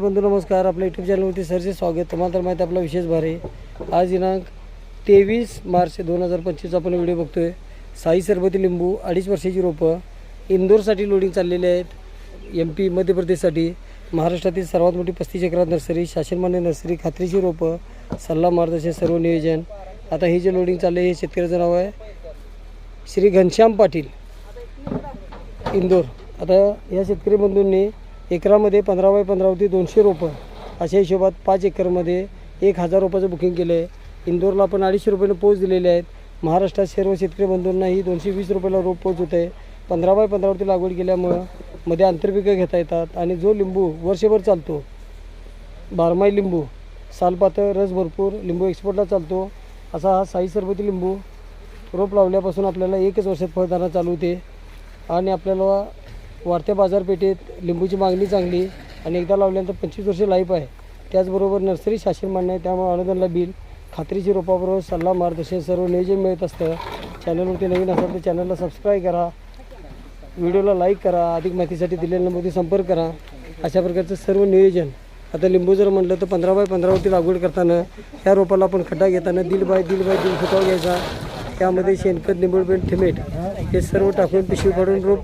बंधू नमस्कार. आपल्या यूट्यूब चॅनलवरती सरचे स्वागत. तुम्हाला तर माहिती आपला विशेष भार आहे. आज दिनांक तेवीस मार्च दोन हजार पंचवीस आपण व्हिडिओ बघतोय. साई सरबती लिंबू अडीच वर्षाची रोपं इंदोरसाठी लोडिंग चाललेले आहेत. एम पी मध्य प्रदेशसाठी महाराष्ट्रातील सर्वात मोठी पस्तीस एकरात नर्सरी शासनमान्य नर्सरी खात्रीची रोपं सल्ला मार्गदर्शन सर्व नियोजन. आता हे जे लोडिंग चाललं आहे हे शेतकऱ्याचं नाव आहे श्री घनश्याम पाटील इंदोर. आता या शेतकरी बंधूंनी एकरामध्ये पंधरा बाय पंधरावरती दोनशे रोपं. अशा हिशोबात पाच एकरमध्ये एक हजार रोपाचं बुकिंग केलं आहे इंदोरला आपण अडीचशे रुपयानं पोच दिलेले आहेत. महाराष्ट्रात सर्व शेतकरी बंधूंनाही दोनशे वीस रुपयाला रोप पोच होत आहे पंधरा बाय पंधरावरती लागवड केल्यामुळं मध्ये आंतरपिकं घेता येतात आणि जो लिंबू वर्षभर चालतो बारमाही लिंबू सालपातळ रस भरपूर लिंबू एक्सपोर्टला चालतो. असा हा साई सरबती लिंबू रोप लावल्यापासून आपल्याला एकच वर्षात फळदाना चालू होते. आणि आपल्याला वाढत्या बाजारपेठेत लिंबूची मागणी चांगली आणि एकदा लावल्यानंतर पंचवीस वर्ष लाईफ आहे. त्याचबरोबर नर्सरी शासन मान्य आहे त्यामुळे अनुदानला बिल खात्रीची रोपाबरोबर सल्ला मार्गदर्शन सर्व नियोजन मिळत असतं. चॅनलवरती नवीन असाल तर चॅनलला सबस्क्राईब करा. व्हिडिओला लाईक करा. अधिक माहितीसाठी दिलेल्या नंबरवरती संपर्क करा. अशा प्रकारचं सर्व नियोजन. आता लिंबू जर म्हटलं तर पंधरा बाय पंधरावरती लागवड करताना ह्या रोपाला आपण खड्डा घेताना दिल बाय दिल बाय दिल फुटाव घ्यायचा. त्यामध्ये शेणखत निंबळपेंट थिमेट हे सर्व टाकून पिशवी काढून रोप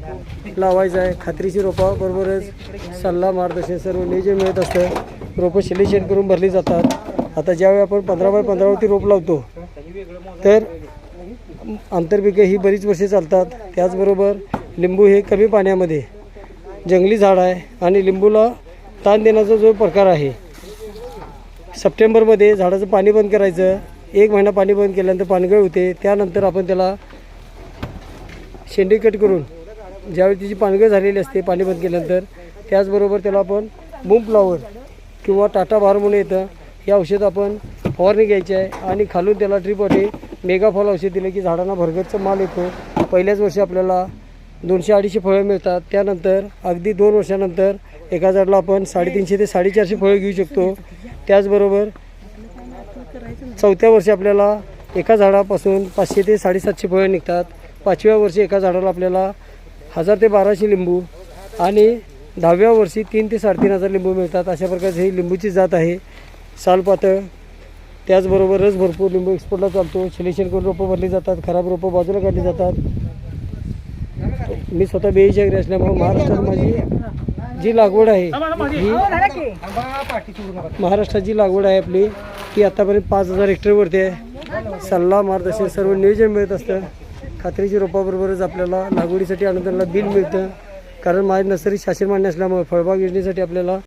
लावायचं आहे. खात्रीची रोपा बरोबरच सल्ला मार्गदर्शन सर्व नियोजन मिळत असतं. रोपं सिलेक्शन करून भरली जातात. आता ज्यावेळी आपण पंधरा बाय पंधरावरती रोप लावतो तर आंतरपिकं ही बरीच वर्षे चालतात. त्याचबरोबर लिंबू हे कमी पाण्यामध्ये जंगली झाड आहे आणि लिंबूला ताण देण्याचा जो प्रकार आहे सप्टेंबरमध्ये झाडाचं पाणी बंद करायचं. एक महिना पाणी बंद केल्यानंतर पानगळ होते. त्यानंतर आपण त्याला शेंडी कट करून ज्यावेळी तिची पानगळ झालेली असते पाणी बंद केल्यानंतर त्याचबरोबर त्याला आपण बूम फ्लॉवर किंवा टाटा बार म्हणून येतं. हे औषध आपण फवारणी घ्यायची आहे आणि खालून त्याला ट्रीपवाटे मेगा फॉल औषध दिलं की झाडांना भरगतचा माल येतो. पहिल्याच वर्षी आपल्याला दोनशे अडीचशे फळं मिळतात. त्यानंतर अगदी दोन वर्षानंतर एका झाडाला आपण साडेतीनशे ते साडेचारशे फळं घेऊ शकतो. त्याचबरोबर चौथ्या वर्षी आपल्याला एका झाडापासून पाचशे ते साडेसातशे फळं निघतात. पाचव्या वर्षी एका झाडाला आपल्याला हजार ते बाराशे लिंबू आणि दहाव्या वर्षी तीन ते साडेतीन हजार लिंबू मिळतात. अशा प्रकारची ही लिंबूची जात आहे. सालपातळ त्याचबरोबरच भरपूर लिंबू एक्सपोर्टला चालतो. सिलेक्शन करून रोपं भरली जातात खराब रोपं बाजूला काढली जातात. मी स्वतः बेईच्या घरी असल्यामुळे महाराष्ट्रात माझी जी लागवड आहे ही महाराष्ट्रात जी लागवड आहे आपली ती आतापर्यंत पाच हजार हेक्टरवरती आहे. सल्ला मार्गदर्शन सर्व नियोजन मिळत असतं. खात्रीच्या रोपाबरोबरच आपल्याला लागवडीसाठी अनुदानाला बिल मिळतं. कारण माझी नर्सरी शासन मान्य असल्यामुळे फळबाग योजनेसाठी आपल्याला